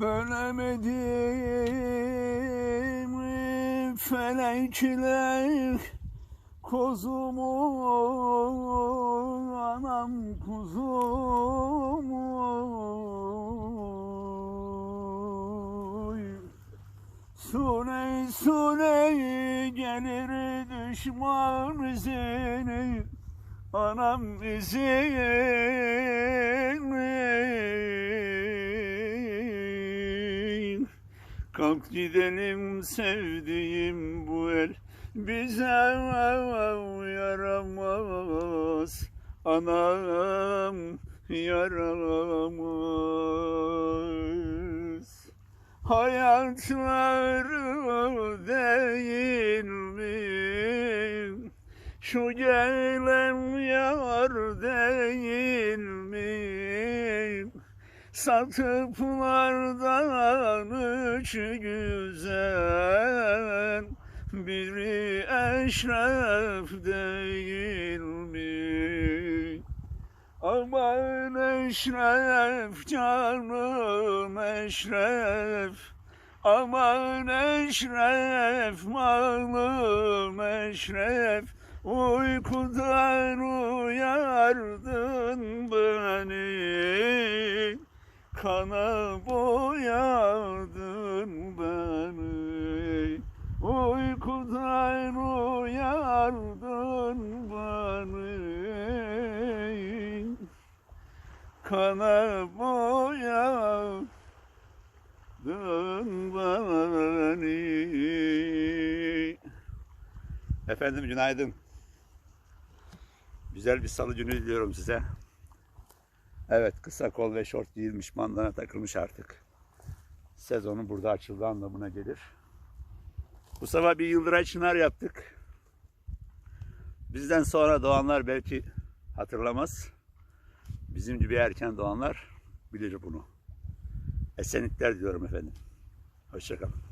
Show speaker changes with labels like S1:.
S1: Bölemedim felekler Kuzumu anam kuzumu Sune sune gelir düşman izini Anam izini Kalk gidelim sevdiğim bu el bize yaramaz Anam yaramaz Hayatları değil mi? Şu gelen yar değil? Satıplardan üç güzel. Biri eşref değil mi? Aman eşref canım eşref. Aman eşref malım eşref. Uykudan uyardın beni Kana boyadın beni Uykudan uyardın beni Kana boyadın beni Efendim günaydın. Güzel bir salı günü diliyorum size. Evet kısa kol ve şort giyilmiş bandana takılmış artık. Sezonun burada açıldığı anlamına gelir. Bu sabah bir yıldıray çınar yaptık. Bizden sonra doğanlar belki hatırlamaz. Bizim gibi erken doğanlar bilir bunu. Esenlikler diyorum efendim. Hoşçakalın.